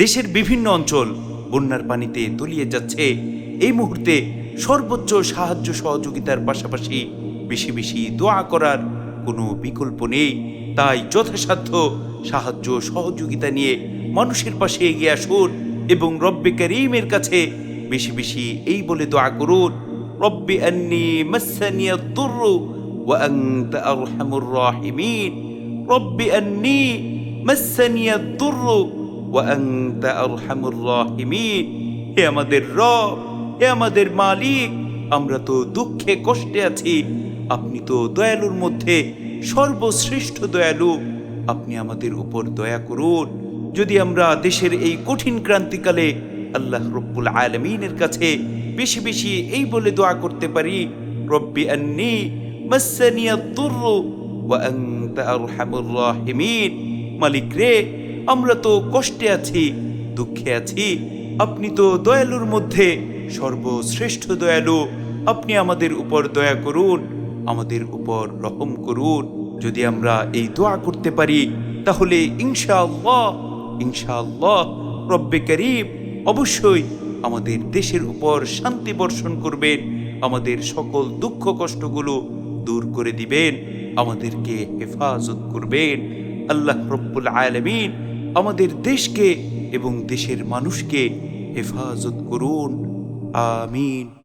দেশের বিভিন্ন অঞ্চল বন্যার পানিতে তলিয়ে যাচ্ছে। এই মুহূর্তে সর্বোচ্চ সাহায্য সহযোগিতার পাশাপাশি বেশি বেশি দোয়া করার কোনো বিকল্প নেই। তাই যথাসাধ্য সাহায্য সহযোগিতা নিয়ে মানুষের পাশে এগিয়ে আসুন এবং রব্বে করিমের কাছে বেশি বেশি এই বলে দোয়া করুন, রব্বি আন্নি মাসানিয়া মাসানিয়া তুর্রু ওয়া আনতা আরহামুর রাহিমিন হে আমাদের রব, হে আমাদের মালিক, আমরা তো দুঃখে কষ্টে আছি। আপনি তো দয়ালুর মধ্যে সর্বশ্রেষ্ঠ দয়ালু। আপনি আমাদের উপর দয়া করুন। যদি আমরা দেশের এই কঠিন ক্রান্তিকালে আল্লাহ রব্বুল আলমিনের কাছে বেশি বেশি এই বলে দোয়া করতে পারি, রব্বি আন্নি মাসানিয়া তুর্রু ওয়া আনতা আরহামুর রাহিমিন। মালিক রে আমরা তো কষ্টে আছি, দুঃখে আছি। আপনি তো দয়ালুর মধ্যে সর্বশ্রেষ্ঠ দয়ালু। আপনি আমাদের উপর দয়া করুন, আমাদের উপর রহম করুন। যদি আমরা এই দোয়া করতে পারি, তাহলে ইনশাআল্লাহ ইনশাআল্লাহ রব্বে করিম অবশ্যই আমাদের দেশের উপর শান্তি বর্ষণ করবেন, আমাদের সকল দুঃখ কষ্টগুলো দূর করে দিবেন, আমাদেরকে হেফাজত করবেন। আল্লাহ রব্বুল আলমিন আমাদের দেশকে এবং দেশের মানুষকে হেফাজত করুন। আমিন।